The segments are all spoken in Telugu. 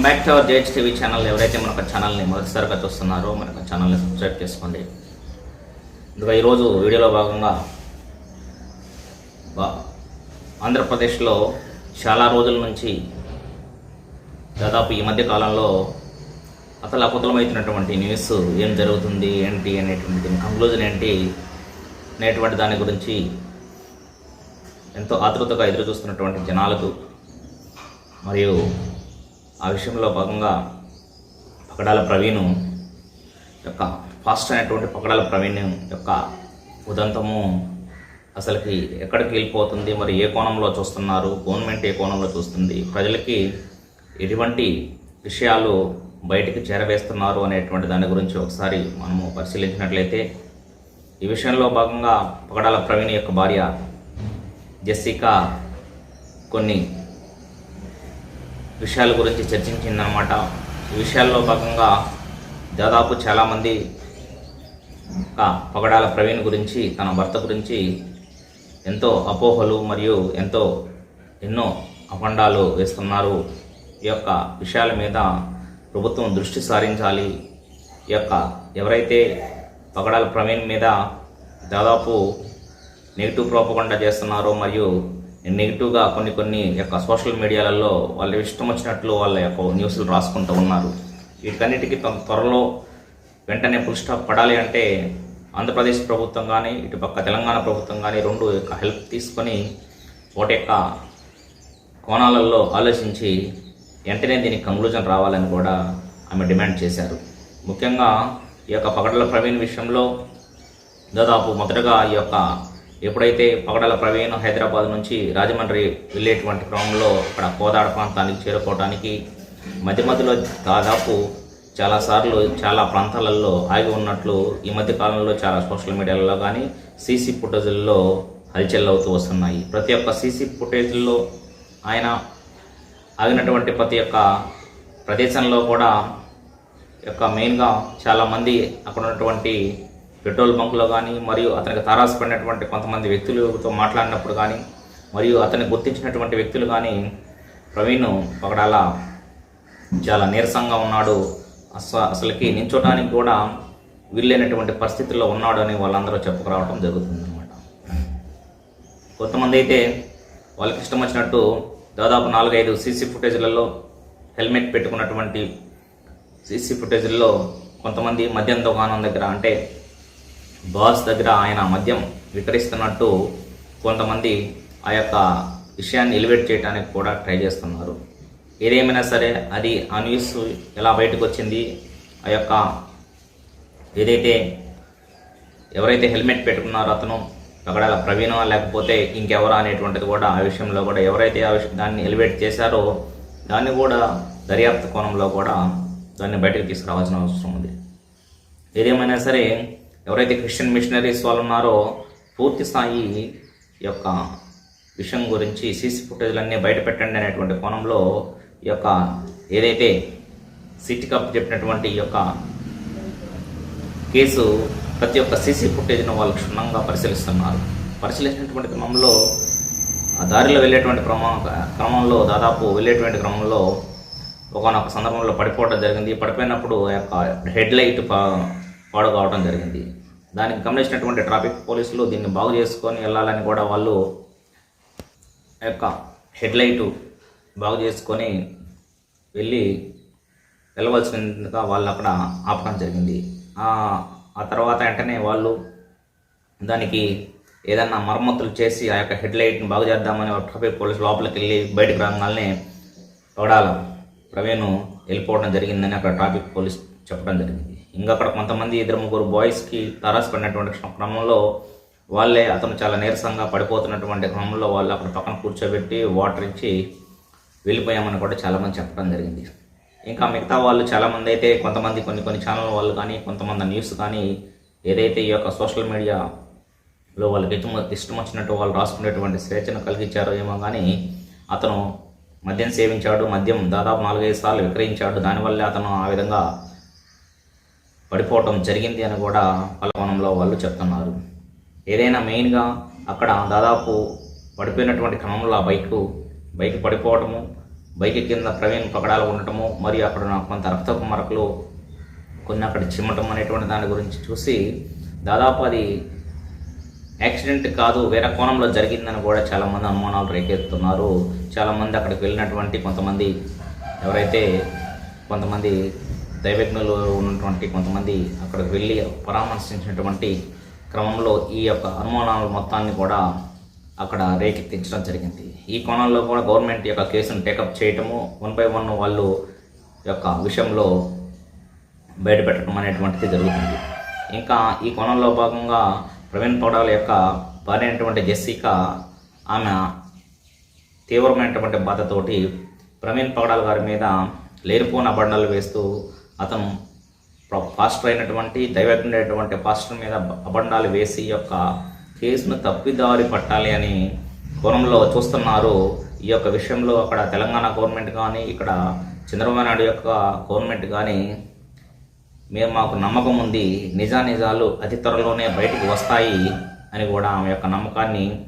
Welcome back to our JH TV channel. ఎవరైతే మనకు ఛానల్ని మొదటిసారిగా చూస్తున్నారో మన ఛానల్ని సబ్స్క్రైబ్ చేసుకోండి. ఇంకా ఈరోజు వీడియోలో భాగంగా ఆంధ్రప్రదేశ్లో చాలా రోజుల నుంచి దాదాపు ఈ మధ్య కాలంలో అసలు అకుతలమవుతున్నటువంటి న్యూస్ ఏం జరుగుతుంది ఏంటి అనేటువంటి దీని కంక్లూజన్ ఏంటి అనేటువంటి దాని గురించి ఎంతో ఆతృతగా ఎదురు చూస్తున్నటువంటి జనాలకు మరియు ఆ విషయంలో భాగంగా పకడాల ప్రవీణ్ యొక్క ఫాస్ట్ అనేటువంటి పకడాల ప్రవీణ్ యొక్క ఉదంతము అసలుకి ఎక్కడికి వెళ్ళిపోతుంది? మరి ఏ కోణంలో చూస్తున్నారు? గవర్నమెంట్ ఏ కోణంలో చూస్తుంది? ప్రజలకి ఎటువంటి విషయాలు బయటికి చేరవేస్తున్నారు అనేటువంటి దాని గురించి ఒకసారి మనము పరిశీలించినట్లయితే ఈ విషయంలో భాగంగా పకడాల ప్రవీణ్ యొక్క భార్య జెస్సికా కొన్ని విషయాల గురించి చర్చించిందనమాట ఈ విషయాల్లో భాగంగా దాదాపు చాలామంది ఒక పగడాల ప్రవీణ్ గురించి తన భర్త గురించి ఎంతో అపోహలు మరియు ఎంతో ఎన్నో అపండాలు వేస్తున్నారు. ఈ యొక్క విషయాల మీద ప్రభుత్వం దృష్టి సారించాలి. ఈ యొక్క ఎవరైతే పగడాల ప్రవీణ్ మీద దాదాపు నెగిటివ్ ప్రోపకుండా చేస్తున్నారో మరియు నెగిటివ్గా కొన్ని కొన్ని యొక్క సోషల్ మీడియాలలో వాళ్ళ ఇష్టం వచ్చినట్లు వాళ్ళ యొక్క న్యూస్లు రాసుకుంటూ ఉన్నారు. వీటన్నిటికీ త్వరలో వెంటనే ఫుల్ స్టాప్ పడాలి అంటే ఆంధ్రప్రదేశ్ ప్రభుత్వం కానీ ఇటుపక్క తెలంగాణ ప్రభుత్వం కానీ రెండు యొక్క హెల్ప్ తీసుకొని వాటి యొక్క కోణాలలో ఆలోచించి వెంటనే దీనికి కంక్లూజన్ రావాలని కూడా ఆమె డిమాండ్ చేశారు. ముఖ్యంగా ఈ యొక్క పగడల ప్రవీణ్ విషయంలో దాదాపు మొదటగా ఈ యొక్క ఎప్పుడైతే పగడల ప్రవీణ్ హైదరాబాద్ నుంచి రాజమండ్రి వెళ్ళేటువంటి క్రమంలో అక్కడ కోదాడ ప్రాంతానికి చేరుకోవడానికి మధ్య మధ్యలో దాదాపు చాలాసార్లు చాలా ప్రాంతాలలో ఆగి ఉన్నట్లు ఈ మధ్య కాలంలో చాలా సోషల్ మీడియాలో కానీ సీసీ ఫుటేజ్లలో హల్చల్ అవుతూ వస్తున్నాయి. ప్రతి ఒక్క సీసీ ఫుటేజ్లో ఆయన ఆగినటువంటి ప్రతి ఒక్క ప్రదేశంలో కూడా యొక్క మెయిన్గా చాలామంది అక్కడ ఉన్నటువంటి పెట్రోల్ బంకులో కానీ మరియు అతనికి తారాసపడినటువంటి కొంతమంది వ్యక్తులతో మాట్లాడినప్పుడు కానీ మరియు అతన్ని గుర్తించినటువంటి వ్యక్తులు కానీ ప్రవీణ్ పగడాల చాలా నీరసంగా ఉన్నాడు. అస అసలుకి నించోడానికి కూడా వీళ్ళైనటువంటి పరిస్థితుల్లో ఉన్నాడు అని వాళ్ళందరూ చెప్పుకురావడం జరుగుతుంది అనమాట కొంతమంది అయితే వాళ్ళకి ఇష్టం వచ్చినట్టు దాదాపు నాలుగైదు సీసీ ఫుటేజ్లలో హెల్మెట్ పెట్టుకున్నటువంటి సీసీ ఫుటేజ్లలో కొంతమంది మద్యం దుకాణం దగ్గర అంటే బాస్ దగ్గర ఆయన మద్యం విక్రయిస్తున్నట్టు కొంతమంది ఆ యొక్క విషయాన్ని ఎలివేట్ చేయడానికి కూడా ట్రై చేస్తున్నారు. ఏదేమైనా సరే అది ఆ న్యూస్ ఎలా బయటకు వచ్చింది ఆ యొక్క ఏదైతే ఎవరైతే హెల్మెట్ పెట్టుకున్నారో అతను అక్కడ ప్రవీణ లేకపోతే ఇంకెవరా అనేటువంటిది కూడా ఆ విషయంలో కూడా ఎవరైతే ఆ విషయం దాన్ని ఎలివేట్ చేశారో దాన్ని కూడా దర్యాప్తు కోణంలో కూడా దాన్ని బయటకు తీసుకురావాల్సిన అవసరం ఉంది. ఏదేమైనా సరే ఎవరైతే క్రిస్టియన్ మిషనరీస్ వాళ్ళు ఉన్నారో పూర్తి స్థాయి ఈ యొక్క విషయం గురించి సీసీ ఫుటేజ్లన్నీ బయట పెట్టండి అనేటువంటి కోణంలో ఈ యొక్క ఏదైతే సిటీ కప్ చెప్పినటువంటి ఈ యొక్క కేసు ప్రతి ఒక్క సీసీ ఫుటేజ్ను వాళ్ళు క్షుణ్ణంగా పరిశీలిస్తున్నారు. పరిశీలించినటువంటి క్రమంలో ఆ దారిలో వెళ్ళేటువంటి క్రమ క్రమంలో దాదాపు వెళ్ళేటువంటి క్రమంలో ఒకనొక సందర్భంలో పడిపోవడం జరిగింది. పడిపోయినప్పుడు ఆ యొక్క హెడ్ లైట్ పా- పాడు కావడం జరిగింది. దానికి గమనించినటువంటి ట్రాఫిక్ పోలీసులు దీన్ని బాగు చేసుకొని వెళ్ళాలని కూడా వాళ్ళు ఆ యొక్క హెడ్ లైటు బాగు చేసుకొని వెళ్ళి వెళ్ళవలసినందుగా వాళ్ళు అక్కడ ఆపడం జరిగింది. ఆ తర్వాత వెంటనే వాళ్ళు దానికి ఏదన్నా మరమ్మతులు చేసి ఆ యొక్క హెడ్ లైట్ని బాగు చేద్దామని ట్రాఫిక్ పోలీసు లోపలికి వెళ్ళి బయటకు రాగానే తోడాల ప్రవీణ్ వెళ్ళిపోవడం జరిగిందని అక్కడ ట్రాఫిక్ పోలీస్ చెప్పడం జరిగింది. ఇంకా అక్కడ కొంతమంది ఇద్దరు ముగ్గురు బాయ్స్కి తారాసపడినటువంటి క్రమంలో వాళ్ళే అతను చాలా నీరసంగా పడిపోతున్నటువంటి క్రమంలో వాళ్ళు అక్కడ పక్కన కూర్చోబెట్టి వాటర్ ఇచ్చి వెళ్ళిపోయామని కూడా చాలామంది చెప్పడం జరిగింది. ఇంకా మిగతా వాళ్ళు చాలామంది అయితే కొంతమంది కొన్ని కొన్ని ఛానల్ వాళ్ళు కానీ కొంతమంది న్యూస్ కానీ ఏదైతే ఈ యొక్క సోషల్ మీడియాలో వాళ్ళకి ఇష్టం ఇష్టం వచ్చినట్టు వాళ్ళు రాసుకునేటువంటి స్వేచ్ఛను కలిగించారో ఏమో కానీ అతను మద్యం సేవించాడు మద్యం దాదాపు నాలుగైదు సార్లు విక్రయించాడు. దానివల్లే అతను ఆ విధంగా పడిపోవటం జరిగింది అని కూడా పలవనంలో వాళ్ళు చెప్తున్నారు. ఏదైనా మెయిన్గా అక్కడ దాదాపు పడిపోయినటువంటి క్రమంలో ఆ బైక్ బైక్ పడిపోవటము బైక్ కింద ప్రవీణ్ పకడాలు ఉండటము మరియు అక్కడ కొంత రక్తపు మరకలు కొన్ని అక్కడ చిమ్మటం అనేటువంటి దాని గురించి చూసి దాదాపు అది యాక్సిడెంట్ కాదు వేరే కోణంలో జరిగిందని కూడా చాలామంది అనుమానాలు రేకెత్తుతున్నారు చాలామంది అక్కడికి వెళ్ళినటువంటి కొంతమంది ఎవరైతే కొంతమంది దైవజ్ఞులు ఉన్నటువంటి కొంతమంది అక్కడికి వెళ్ళి పరామర్శించినటువంటి క్రమంలో ఈ యొక్క అనుమానాల మొత్తాన్ని కూడా అక్కడ రేకెత్తించడం జరిగింది. ఈ కోణంలో కూడా గవర్నమెంట్ యొక్క కేసును టేకప్ చేయటము వన్ బై వన్ వాళ్ళు యొక్క విషయంలో బయటపెట్టడం అనేటువంటిది జరుగుతుంది. ఇంకా ఈ కోణంలో భాగంగా ప్రవీణ్ పౌడాల యొక్క భార్య అయినటువంటి జెస్సికా ఆమె తీవ్రమైనటువంటి బాధతోటి ప్రవీణ్ పౌడాల్ గారి మీద లేనిపోని అబండాలు వేస్తూ అతను ప్ర- పాస్టర్ అయినటువంటి దైవజ్ఞుడైనటువంటి పాస్టర్ మీద అబండాలు వేసి యొక్క కేసును తప్పిదారి పట్టాలి అని కోణంలో చూస్తున్నారు. ఈ యొక్క విషయంలో అక్కడ తెలంగాణ గవర్నమెంట్ కానీ ఇక్కడ చంద్రబాబు నాయుడు యొక్క గవర్నమెంట్ కానీ మేము మాకు నమ్మకం ఉంది. నిజానిజాలు అతి త్వరలోనే బయటికి వస్తాయి అని కూడా ఆమె యొక్క నమ్మకాన్ని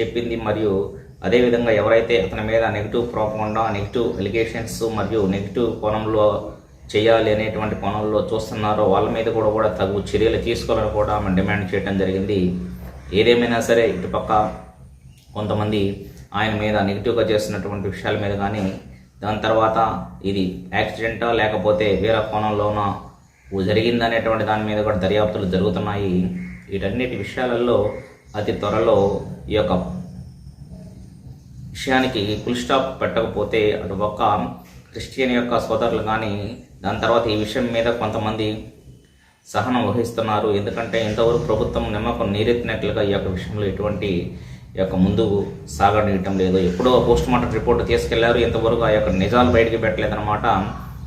చెప్పింది. మరియు అదేవిధంగా ఎవరైతే అతని మీద నెగిటివ్ ప్రోపకుండా నెగిటివ్ ఎలిగేషన్స్ మరియు నెగిటివ్ కోణంలో చేయాలి అనేటువంటి కోణంలో చూస్తున్నారో వాళ్ళ మీద కూడా కూడా తగు చర్యలు తీసుకోవాలని కూడా ఆమె డిమాండ్ చేయడం జరిగింది. ఏదేమైనా సరే ఇటుపక్క కొంతమంది ఆయన మీద నెగిటివ్గా చేస్తున్నటువంటి విషయాల మీద కానీ దాని తర్వాత ఇది యాక్సిడెంటా లేకపోతే వేరే కోణంలోనో జరిగిందనేటువంటి దాని మీద కూడా దర్యాప్తులు జరుగుతున్నాయి. వీటన్నిటి విషయాలలో అతి త్వరలో ఈ యొక్క విషయానికి ఫుల్ స్టాప్ పెట్టకపోతే అటు పక్క క్రిస్టియన్ యొక్క సోదరులు కానీ దాని తర్వాత ఈ విషయం మీద కొంతమంది సహనం వహిస్తున్నారు. ఎందుకంటే ఇంతవరకు ప్రభుత్వం నిమ్మకం నీరెత్తినట్లుగా ఈ యొక్క విషయంలో ఎటువంటి ఈ యొక్క ముందుకు సాగడం లేదు. ఎప్పుడో పోస్ట్ మార్టం రిపోర్ట్ తీసుకెళ్ళారు. ఇంతవరకు ఆ యొక్క నిజాలు బయటికి పెట్టలేదన్నమాట.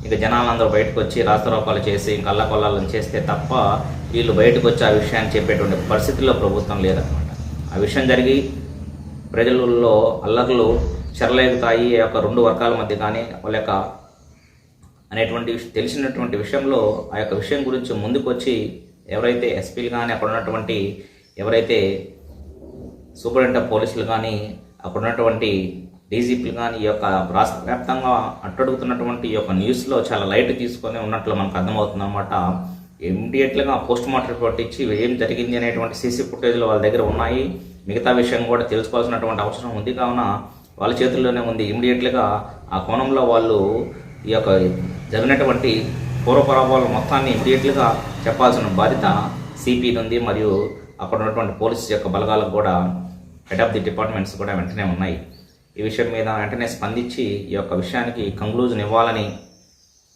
ఇక జనాలందరూ బయటకు వచ్చి రాస్తారోకాలు చేసి ఇంకా అల్లకొల్లాలను చేస్తే తప్ప వీళ్ళు బయటకు వచ్చి ఆ విషయాన్ని చెప్పేటువంటి పరిస్థితుల్లో ప్రభుత్వం లేదన్నమాట. ఆ విషయం జరిగి ప్రజలలో అల్లర్లు చెరలేగుతాయి. ఈ యొక్క రెండు వర్గాల మధ్య కానీ వాళ్ళ యొక్క అనేటువంటి తెలిసినటువంటి విషయంలో ఆ యొక్క విషయం గురించి ముందుకొచ్చి ఎవరైతే ఎస్పీలు కానీ అక్కడ ఉన్నటువంటి ఎవరైతే సూపరింటెండెంట్ పోలీసులు కానీ అక్కడ ఉన్నటువంటి డీజీపీలు కానీ ఈ యొక్క రాష్ట్ర వ్యాప్తంగా అట్టడుగుతున్నటువంటి ఈ యొక్క న్యూస్లో చాలా లైట్ తీసుకొని ఉన్నట్లు మనకు అర్థమవుతుంది అనమాట ఇమ్మీడియట్గా పోస్ట్ మార్టం రిపోర్ట్ ఇచ్చి ఏం జరిగింది అనేటువంటి సీసీ ఫుటేజ్లు వాళ్ళ దగ్గర ఉన్నాయి. మిగతా విషయం కూడా తెలుసుకోవాల్సినటువంటి అవసరం ఉంది. కావున వాళ్ళ చేతుల్లోనే ఉంది. ఇమ్మీడియట్గా ఆ కోణంలో వాళ్ళు ఈ యొక్క జరిగినటువంటి పూర్వపరాభాల మొత్తాన్ని ఇమ్మీడియట్గా చెప్పాల్సిన బాధ్యత సిపిది ఉంది మరియు అక్కడ ఉన్నటువంటి పోలీస్ యొక్క బలగాలకు కూడా హెడ్ ఆఫ్ ది డిపార్ట్మెంట్స్ కూడా వెంటనే ఉన్నాయి. ఈ విషయం మీద వెంటనే స్పందించి ఈ యొక్క విషయానికి కంక్లూజన్ ఇవ్వాలని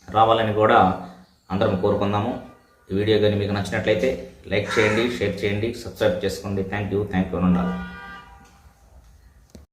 రావాలని కూడా అందరం కోరుకుందాము. ఈ వీడియో కానీ మీకు నచ్చినట్లయితే లైక్ చేయండి షేర్ చేయండి సబ్స్క్రైబ్ చేసుకోండి. థ్యాంక్ యూ థ్యాంక్ యూ ఉండాలి.